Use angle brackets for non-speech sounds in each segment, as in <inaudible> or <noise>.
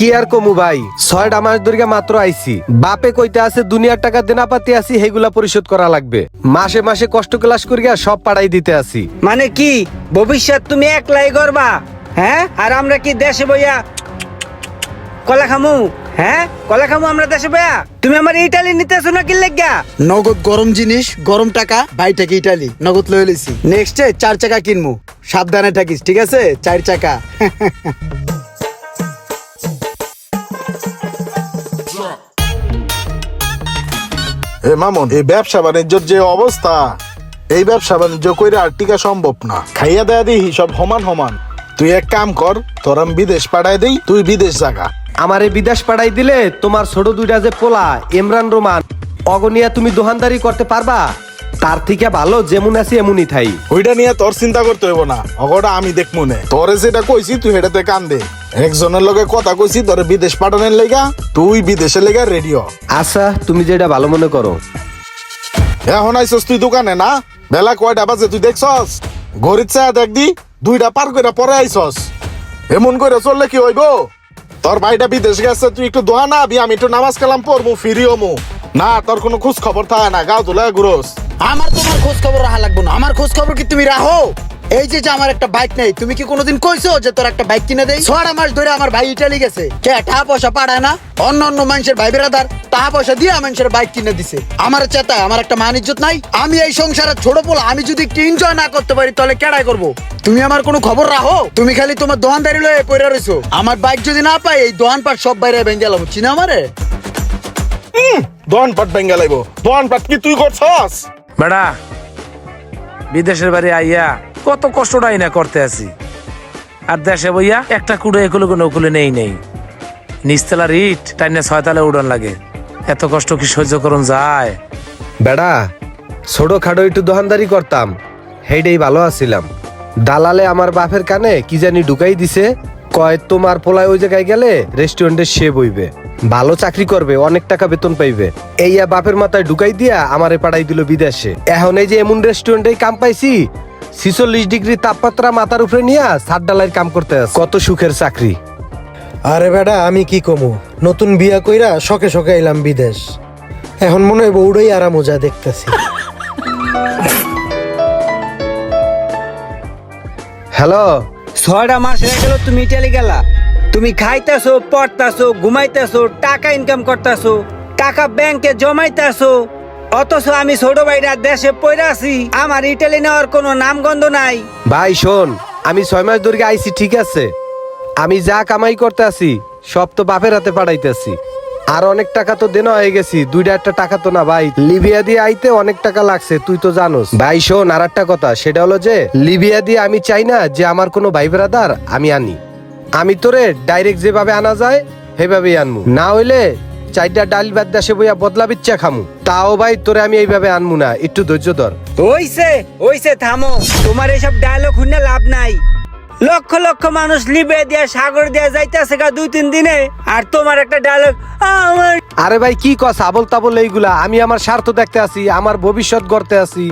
কি আর কমু ভাই? ছয়টা মাস ধরে মাত্র আইছি। বাপে কইতে আছে দুনিয়ার টাকা দেনা পাতি আছি হেগুলা পরিশোধ করা লাগবে। মাসে মাসে কষ্ট ক্লাস করিয়া সব পাড়াই দিতে আসি মানে কি? ভবিষ্যৎ তুমি একলাই করবা হ্যাঁ? আর আমরা কি দেশে বইয়া কলা খামু? হ্যাঁ? কলা খামু আমরা দেশে বইয়া? তুমি আমার ইটালি নিতেছো না কি লেগা নগদ গরম জিনিস গরম টাকা টাকা ইটালি। নগদ লয়ে লইছি। নেক্সটে চার চাকা কিনমু। সাবধানে থাকিস ঠিক আছে? চার চাকা। <laughs> এ মামুন এই ব্যবসা বাণিজ্যর যে অবস্থা এই ব্যবসা বাণিজ্য কইরা আর টিকা সম্ভব না। খাইয়া দেয়া দিই সব সমান সমান। তুই এক কাম কর তোর আমি বিদেশ পাঠাই দেই তুই বিদেশ জাগা। আমারে বিদেশ পাঠাই দিলে তোমার ছোট দুইটা যে পোলা ইমরান রোমান অগনিয়া তুমি দোকানদারি করতে পারবা? তার থেকে ভালো যেমন আছি এমনই থাই। ওইটা নিয়ে তোর চিন্তা করতে হইব না। অগটা আমি দেখ মনে তোরে যেটা কইছি তুই হেটাতে কান দে। একজনের লগে কথা কইছি তোরে বিদেশ পাঠানোর লেগা তুই বিদেশে লেগা রেডিও আচ্ছা তুমি যেটা ভালো মনে করো। এখন আইসস তুই দোকানে না? বেলা কয়টা বাজে তুই দেখছস? ঘড়ির চা দেখ দি দুইটা পার করে পরে আইসস। এমন করে চললে কি হইব? তোর ভাইটা বিদেশ গেছে তুই একটু দোয়া না আবি আমি একটু নামাজ কালাম পড়ব ফিরিও মু না তোর কোনো খোঁজ খবর থাকে না গাও তুলে ঘুরোস। আমার তোমার খোঁজ খবর রাখা লাগবো না। আমার খোঁজ খবর কি তুমি রাখো এই যে যে আমার একটা বাইক নেই তুমি কি কোনোদিন কইছো যে তোর একটা বাইক কিনে দেই? ছড়া মাস ধরে আমার ভাই ইটালি গেছে। কে টাকা পয়সা পাঠায় না? অন্য অন্য মানুষের ভাই বেড়াদার টাকা পয়সা দিয়ে মানুষের বাইক কিনে দিছে। আমার চেতায় আমার একটা মান ইজ্জত নাই। আমি এই সংসারে ছোট পোলা আমি যদি একটু এনজয় না করতে পারি তাহলে কেডাই করব? তুমি আমার কোনো খবর রাখো? তুমি খালি তোমার দোকানদারি লয়ে পড়ে রইছো আমার বাইক যদি না পাই এই দোকান পাট সব বাইরে ভেঙে গেলাম চিনা আমারে? দন পাট বেঙ্গা লাইব। দন পাট কি তুই করছস? বেড়া বিদেশের বাড়ি আইয়া কত কষ্টটাই না করতে আছি। আর দেশে বইয়া একটা কুড়ে একুলে কোনো উকুলে নেই নেই। নিচতলা ইট টাইনে ছয়তলা উড়ন লাগে। এত কষ্ট কি সহ্য করুন যায়? বেড়া, ছোট খাটো একটু দোকানদারি করতাম। হেডেই ভালো আছিলাম। দালালে আমার বাপের কানে কি জানি ঢুকাই দিছে। কয়, তোমার পোলায় ওই জায়গায় গেলে রেস্টুরেন্টে সে বইবে। ভালো চাকরি করবে, অনেক টাকা বেতন পাইবে। এইয়া বাপের মাথায় ঢুকাই দিয়া আমারে পাঠাই দিল বিদেশে। এখন এই যে এমন রেস্টুরেন্টে কাম পাইছি ছিচল্লিশ ডিগ্রি তাপমাত্রা মাথার উপরে নিয়ে সাত ডালাইয়ের কাম করতে আছে। কত সুখের চাকরি। আরে বেটা আমি কি কমু? নতুন বিয়া কইরা শখে শখে এলাম বিদেশ। এখন মনে হয় বউটাই আরাম মজা দেখতেছি। হ্যালো? ছয়টা মাস হয়ে গেল তুমি ইটালি গেলা। তুমি খাইতেছো পড়তাছো ঘুমাইতেছো টাকা ইনকাম করতেছো টাকা ব্যাংকে জমাইতেছো। অথচ আমি ছোট ভাইরা দেশে পড়ে আছি। আমার ইটালি নেওয়ার কোনো নামগন্ধ নাই। ভাই, শোন, আমি ছয় মাস ধরে আইছি, ঠিক আছে? আমি যা কামাই করতে আছি, সব তো বাপের হাতে পাঠাইতেছি। আর অনেক টাকা তো দেনা হয়ে গেছি, দুইটা একটা টাকা তো না ভাই। লিবিয়া দিয়ে আইতে অনেক টাকা লাগছে, তুই তো জানোস। ভাই, শোন, আর একটা কথা, সেটা হলো যে, লিবিয়া দিয়ে আমি চাই না যে আমার কোনো ভাই ব্রাদার আমি আনি। আমি তোরে ডাইরেক্ট যেভাবে আনা যায়, সেভাবেই আনমু। না হইলে চারটা ডাল বাদ দেশে বইয়া বদলা বিচ্ছা খামু। তাও ভাই তোরে আমি এইভাবে আনমু না একটু ধৈর্য ধর। ওইছে ওইছে থামো। তোমার এসব ডায়লগ শুনে লাভ নাই। লক্ষ লক্ষ মানুষ লিবে দিয়া সাগর দিয়া যাইতেছে গা দুই তিন দিনে আর তোমার একটা ডায়লগ আমার আরে ভাই কি কস আবল তাবল এইগুলা? আমি আমার স্বার্থ দেখতে আছি আমার ভবিষ্যৎ গড়তে আছি।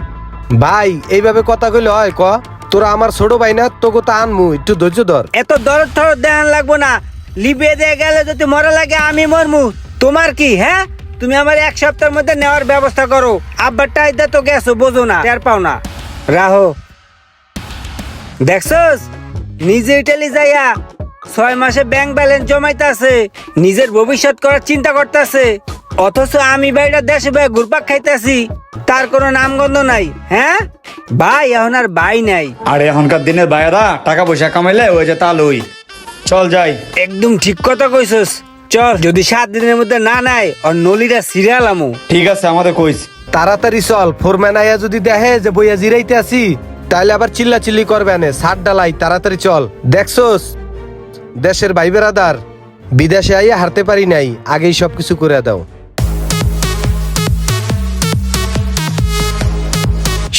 ভাই এইভাবে কথা কইলে হয় ক? তোরা আমার ছোট ভাই না তোকে তো আনমু একটু ধৈর্য ধর। এত দরদ থরদ দেখান লাগবো না। লিবে দিয়ে গেলে যদি মরা লাগে আমি মরমু। তোমার কি হ্যাঁ? তুমি আমার এক সপ্তাহের মধ্যে নেওয়ার ব্যবস্থা করো। আব্বার টাইদা তো গেছো বোঝো না টের পাও না। রাহো। দেখছস? নিজে ইটালি যাইয়া ছয় মাসে ব্যাংক ব্যালেন্স জমাইতাছে নিজের ভবিষ্যৎ করার চিন্তা করতেছে। অথচ আমি বাইরে দেশে ভাই ঘুরপাক খাইতেছি তার কোনো নামগন্ধ নাই হ্যাঁ? ভাই এখন আর ভাই নাই। আর এখনকার দিনের ভাইয়েরা টাকা পয়সা কামাইলে ওই যে তালুই। চল যাই। একদম ঠিক কথা কইছস। চল যদি সাত দিনের মধ্যে না নাই আর নলিটা সিরিয়াল আমু। ঠিক আছে আমাদের কইস। তাড়াতাড়ি চল ফোরম্যান আইয়া যদি দেখে যে বইয়া জিরাইতে আসি তাহলে আবার চিল্লা চিল্লি করবে না সাত ডালাই তাড়াতাড়ি চল। দেখছোস দেশের ভাই বেড়াদার বিদেশে আইয়া হারতে পারি নাই আগেই সবকিছু করে দাও।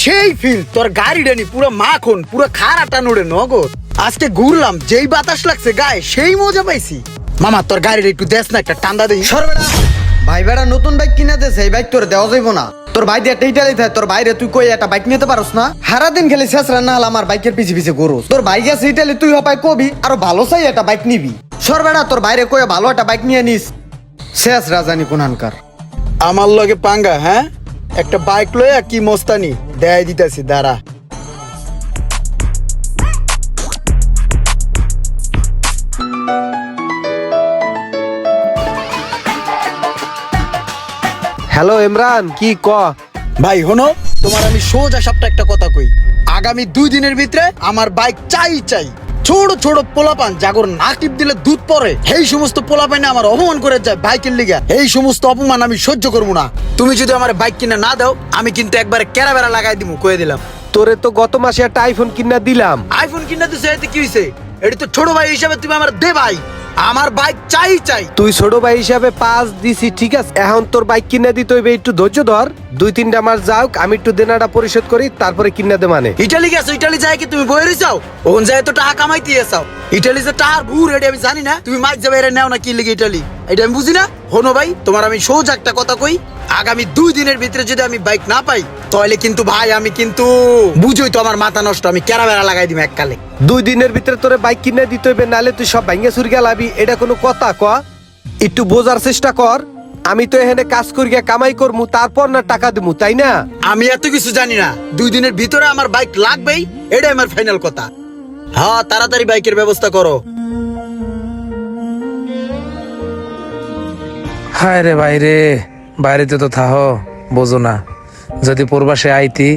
সেই ফিল তোর গাড়িটা নি পুরো মাখন পুরো খারাটা নোড়ে নগদ। আজকে ঘুরলাম যেই বাতাস লাগছে গায়ে সেই মজা পাইছি। মামা তোর গাড়ির একটু দেশ না একটা টান্দা দেই। সরবেড়া ভাই বেড়া নতুন বাইক কিনে দেছে এই বাইক তোর দেওয়া যাইব না। তোর ভাই দিয়ে একটা ইটালি থাকে তোর বাইরে তুই কই একটা বাইক নিতে পারস না? সারা দিন খেলে শেষ রান্না হলে আমার বাইকের পিছে পিছে গরুস তোর ভাই গেছে ইটালি তুই হপায় কবি আরও ভালো চাই একটা বাইক নিবি। সর বেড়া তোর বাইরে কয়ে ভালো একটা বাইক নিয়ে নিস। শেষ রাজানি কোনহানকার আমার লগে পাঙ্গা হ্যাঁ? একটা বাইক লয়ে কি মস্তানি দেয় দিতেছি দাঁড়া। হ্যালো ইমরান কি ক? ভাই হনো তোমার আমি সোজা সাপটা একটা কথা কই। আগামী দুই দিনের ভিতরে আমার বাইক চাই চাই। ছোট ছোট পোলাপান জাগর না টিপ দিলে দুধ পরে। এই সমস্ত পোলাপানে আমার অপমান করে যায় বাইকের লিগে। এই সমস্ত অপমান আমি সহ্য করব না। তুমি যদি আমার বাইক কিনে না দাও আমি কিন্তু একবারে কেরা বেড়া লাগাই দিব কয়ে দিলাম। তোরে তো গত মাসে একটা আইফোন কিনা দিলাম। আইফোন কিনে দিছে এতে কি হয়েছে এটা তো ছোট ভাই হিসাবে তুমি আমার দে ভাই আমার বাইক চাই চাই। তুই ছোট ভাই হিসাবে পাঁচ দিছি ঠিক আছে? এখন তোর বাইক কিনে দিতে হইবে একটু ধৈর্য ধর। দুই তিনটা মাস যাওক আমি একটু দেনাটা পরিশোধ করি তারপরে কিনে দে মানে। ইটালি গেছো ইটালি যায় কি তুমি বই রইছাও ওখান যায় তো টাকা কামাইতে এসাও ইটালি যে টাকার ভুর এটা আমি জানি না। তুমি মাছ যাবে এরা নেও না কি লিগে ইটালি? এটা আমি বুঝি না? হনো ভাই তোমার আমি সোজা একটা কথা কই। আগামী দুই দিনের ভিতরে যদি আমি বাইক না পাই তাহলে কিন্তু ভাই আমি কিন্তু বুঝোই তো আমার মাথা নষ্ট আমি কেরা বেড়া লাগাই দিম এককালে। দুই দিনের ভিতরে তোরে বাইক কিনে দিতে হইবে নালে তুই সব ভাঙ্গে চুরি গেলাবি। এটা কোনো কথা ক? একটু বোঝার চেষ্টা কর। আমি তো এখানে কাজ করি গিয়া কামাই করমু তারপর না টাকা দিমু তাই না? আমি এত কিছু জানি না। দুই দিনের ভিতরে আমার বাইক লাগবেই এটাই আমার ফাইনাল কথা। হ্যাঁ তাড়াতাড়ি বাইকের ব্যবস্থা করো। হায় রে বাইরে বাইরেতে তো থাহ বোঝো না। যদি পূর্বাসে আইতি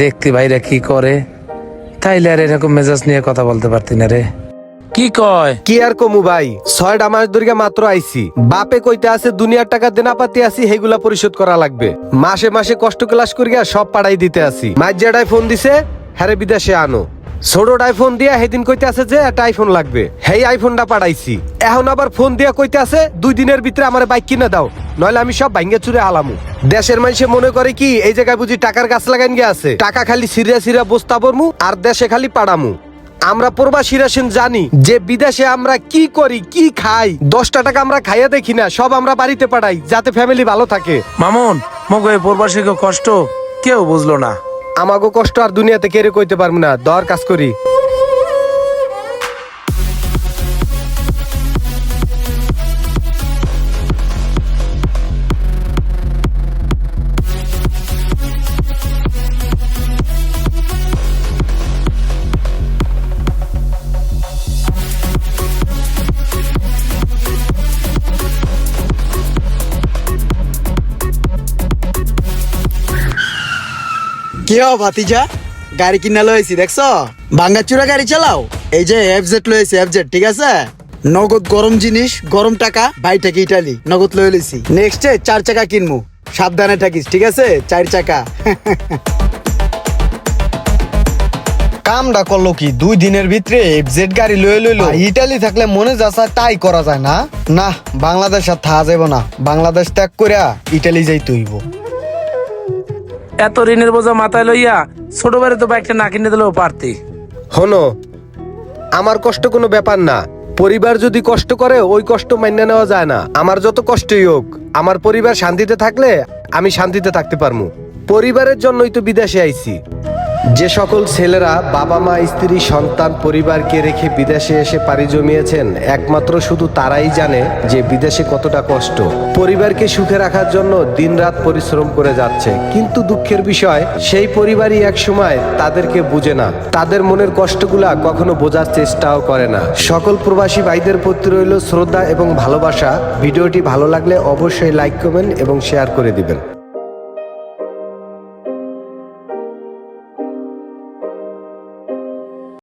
দেখতি বাইরে কি করে। তাইলে আর এরকম মেজাজ নিয়ে কথা বলতে পারতি না রে। কি কয়? কি আর কমু ভাই? ছয়টা মাস ধরে মাত্র আইছি। বাপে কইতে আছে দুনিয়ার টাকা দেনা পাতি আছি হেগুলা পরিশোধ করা লাগবে। মাসে মাসে কষ্ট ক্লাস করিয়া সব পাড়াই দিতে আসি মাঝজাটাই ফোন দিছে হ্যারে বিদেশে আনো। ছোটটাই ফোন দিয়া সেদিন কইতে আছে যে একটা আইফোন লাগবে। হেই আইফোনটা পাঠাইছি এখন আবার ফোন দিয়া কইতে আছে দুই দিনের ভিতরে আমার বাইক কিনে দাও। নইলে আমি সব ভাঙ্গে চুরে আলামু দেশের মানুষে মনে করে কি এই জায়গায় বুঝি টাকার গাছ লাগাইন গিয়ে আছে। টাকা খালি সিরিয়া সিরিয়া বস্তা বরমু আর দেশে খালি পাড়ামু। আমরা প্রবাসীরা শুন জানি যে বিদেশে আমরা কি করি কি খাই। দশটা টাকা আমরা খাইয়া দেখি না সব আমরা বাড়িতে পাঠাই যাতে ফ্যামিলি ভালো থাকে। মামুন মগো এই পূর্বাসী কষ্ট কেউ বুঝলো না। আমাগো কষ্ট আর দুনিয়াতে কেড়ে কইতে পারব না দর কাজ করি। কে হো ভাতিজা? গাড়ি কিনা লয়েছি দেখছ? ভাঙ্গাচুরা গাড়ি চালাও। এই যে এফজেড লয়েছি এফজেড ঠিক আছে? নগদ গরম জিনিস গরম টাকা বাই থেকে ইটালি নগদ লয়ে লইছি। নেক্সটে চার চাকা কিনমু। সাবধানে থাকিস ঠিক আছে? চার চাকা। <laughs> কামটা করল কি? দুই দিনের ভিতরে এফজেড গাড়ি লয়ে লইলো। ইটালি থাকলে মনে যাচ্ছে তাই করা যায় না। না বাংলাদেশ আর থাকা যাইব না। বাংলাদেশ ত্যাগ করিয়া ইটালি যাই তুইব এত ঋণের বোঝা মাথায় লইয়া ছোট বাড়ি তো বাইকটা না কিনে দিলেও পারতি। হনো আমার কষ্ট কোনো ব্যাপার না। পরিবার যদি কষ্ট করে, ওই কষ্ট মেনে নেওয়া যায় না। আমার যত কষ্টই হোক, আমার পরিবার শান্তিতে থাকলে আমি শান্তিতে থাকতে পারমু। পরিবারের জন্যই তো বিদেশে আইছি। যে সকল ছেলেরা বাবা মা, স্ত্রী, সন্তান, পরিবারকে রেখে বিদেশে এসে পাড়ি জমিয়েছেন, একমাত্র শুধু তারাই জানে যে বিদেশে কতটা কষ্ট। পরিবারকে সুখে রাখার জন্য দিনরাত পরিশ্রম করে যাচ্ছে। কিন্তু দুঃখের বিষয়, সেই পরিবারই এক সময় তাদেরকে বুঝে না। তাদের মনের কষ্টগুলা কখনো বোঝার চেষ্টাও করে না। সকল প্রবাসী ভাইদের প্রতি রইল শ্রদ্ধা এবং ভালোবাসা। ভিডিওটি ভালো লাগলে অবশ্যই লাইক, কমেন্ট এবং শেয়ার করে দিবেন।